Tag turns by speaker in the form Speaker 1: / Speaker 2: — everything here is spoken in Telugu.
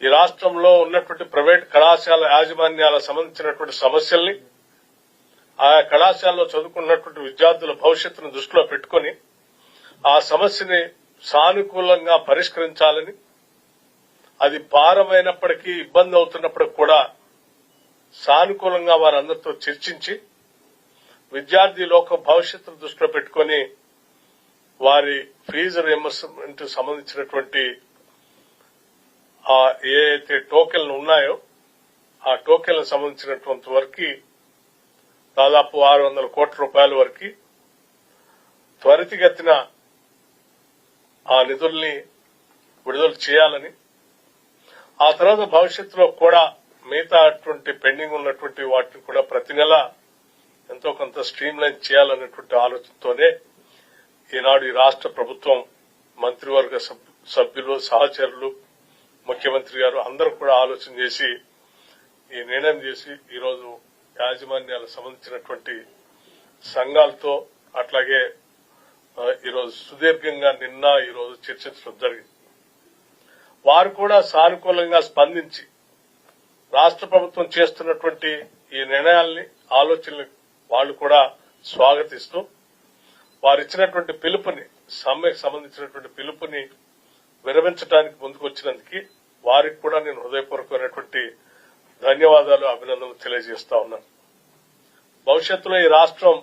Speaker 1: ఈ రాష్ట్రంలో ఉన్నటువంటి ప్రైవేట్ కళాశాల యాజమాన్యాలకు సంబంధించినటువంటి సమస్యల్ని ఆయా కళాశాలలో చదువుకున్నటువంటి విద్యార్థుల భవిష్యత్తును దృష్టిలో పెట్టుకుని ఆ సమస్యని సానుకూలంగా పరిష్కరించాలని అది భారమైనప్పటికీ ఇబ్బంది అవుతున్నప్పటికి కూడా సానుకూలంగా వారందరితో చర్చించి విద్యార్థి లోక భవిష్యత్తును దృష్టిలో పెట్టుకుని వారి ఫీజు రియంబర్స్మెంట్ సంబంధించినటువంటి ఆ ఏ అయితే టోకెన్లు ఉన్నాయో ఆ టోకెన్లకు సంబంధించినటువంటి వరకు దాదాపు ఆరు వందల కోట్ల రూపాయల వరకు త్వరితగతిన ఆ నిధుల్ని విడుదల చేయాలని ఆ తర్వాత భవిష్యత్తులో కూడా మిగతా అటువంటి పెండింగ్ ఉన్నటువంటి వాటిని కూడా ప్రతి నెల ఎంతో కొంత స్ట్రీమ్ లైన్ చేయాలనేటువంటి ఆలోచనతోనే ఈనాడు ఈ రాష్ట్ర ప్రభుత్వం మంత్రివర్గ సభ్యులు సహచరులు ముఖ్యమంత్రి గారు అందరూ కూడా ఆలోచన చేసి ఈ నిర్ణయం చేసి ఈరోజు యాజమాన్యాలకు సంబంధించినటువంటి సంఘాలతో అట్లాగే ఈరోజు సుదీర్ఘంగా నిన్న ఈరోజు చర్చించడం జరిగింది. వారు కూడా సానుకూలంగా స్పందించి రాష్ట్ర ప్రభుత్వం చేస్తున్నటువంటి ఈ నిర్ణయాల్ని ఆలోచనలు వాళ్ళు కూడా స్వాగతిస్తూ వారు ఇచ్చినటువంటి పిలుపుని సమ్మెకు సంబంధించినటువంటి పిలుపుని విరమించడానికి ముందుకొచ్చినందుకు వారికి కూడా నేను హృదయపూర్వకమైనటువంటి ధన్యవాదాలు అభినందనలు తెలియజేస్తా ఉన్నాను. భవిష్యత్తులో ఈ రాష్ట్రం